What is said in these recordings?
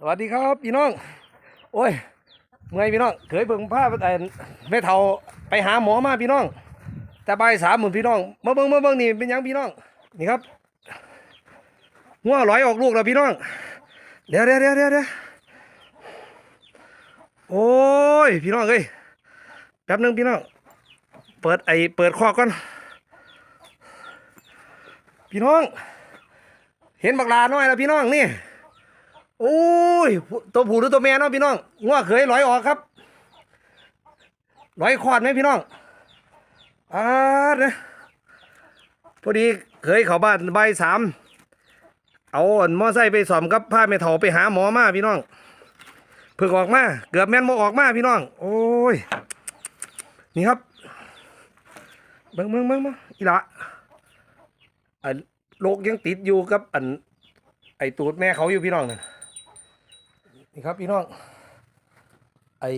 สวัสดีครับพี่น้อง โอ้ยเมื่อยพี่น้องเคยเบิ่งภาพแต่แม่เฒ่าไปหาหมอมาพี่น้อง แต่ใบสามหมื่นพี่น้องมาเบิ่งมาเบิ่งนี่เป็นยังพี่น้องนี่ครับหัวลอยออกลูกแล้วพี่น้องเดี๋ยวเดี๋ยวเดี๋ยวเดี๋ยวเดี๋ยวโอ้ยพี่น้องเอ้ยแป๊บหนึงพี่น้องเปิดไอเปิดคอก่อนพี่น้อง เห็นบักลาน้อยแล้วพี่น้องนี่โอ้ ยตัวผู้หรือตัวแม่เนาะพี่น้องงัวเคยลอยออกครับลอยคลอดไหมพี่น้องอ่าเนี่ยพอดีเคยเข้าบ้านใบสามเอาอันมอไซค์ไปสอมกับพาแม่เฒ่าไปหาหมอมาพี่น้องเพิ่งออกมาเกือบแม่นโมออกมาพี่น้อง โอ้ยนี่ครับเบิ่งเบิ่งเบิ่งเบิ่งอีละอันโรคยังติดอยู่กับอันไอตูดแม่เขาอยู่พี่น้องนั่น นี่ครับพี่น้อง ไอ้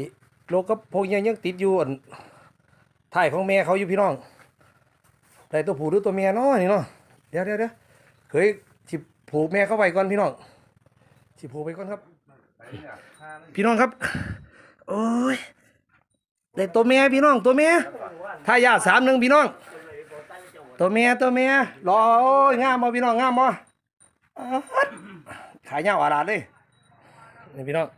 โรคกับพวกยังยังติดอยู่อันถ่ายของแม่เขาอยู่พี่น้องแต่ตัวผูหรือตัวเมียเนาะนี่เนาะเดี๋ยวเดี๋ยวเดี๋ยวเคยสิผูกแม่เข้าไปก่อนพี่น้องสิผูกไปก่อนครับ พี่น้องครับโอ้ยได้ตัวเมียพี่น้องตัวเมียถ้ายาสามหนึ่งพี่น้อง ตัวเมียตัวเมียรอโอ้ยงามบ่พี่น้องงามบ่ขายเงาอาลาดเลย นี่พี่น้อง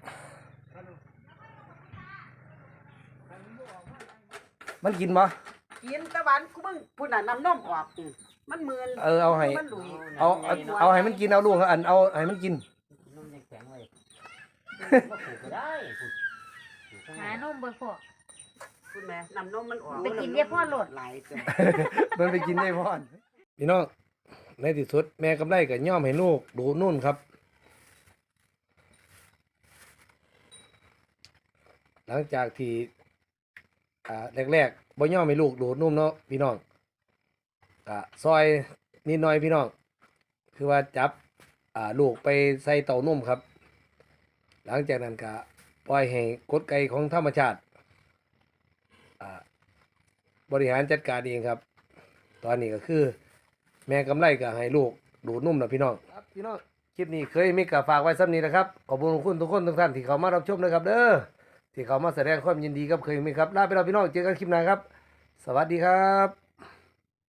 มันกินปะกินตะวันกูมึงพุ่นน่ะน้ำนมออกอืมมันมืนเออเอาให้มันหลุยเอาเอาเอาให้มันกินเอาลูกอันเอาให้มันกินนุ่มยังแข็งเลยมาปลูกก็ได้ปลูกปลูกข้างในหานมเบอร์พวกพุ่นแม่น้ำนมมันออกไปกินเรียกพ่อโหลดหลายเกินมันไปกินได้พ่อนพี่น้องในที่สุดแม่กำไรกับย่อมให้ลูกดูนู่นครับ หลังจากที่อ่าแรกๆบ่ย่อมให้ลูกดูดนุ่มเนาะพี่น้องอ่าซอยนิดหน่อยพี่น้องคือว่าจับอ่าลูกไปใส่เต่านุ่มครับ หลังจากนั้นก็ปล่อยให้กฎไกของธรรมชาติอ่าบริหารจัดการเองครับ ตอนนี้ก็คือ แม่กำไรก็ให้ลูกดูดนุ่มนะพี่น้องครับพี่น้องคลิปนี้เคยมีกะฝากไว้ซ้ำนี้นะครับ ขอบคุณทุกคนทุกท่านที่เข้ามารับชมนะครับ เด้อ ที่เขามาแสดงความยินดีกับเคยมีครับลาไปแล้วพี่น้องเจอกันคลิปหน้าครับ สวัสดีครับ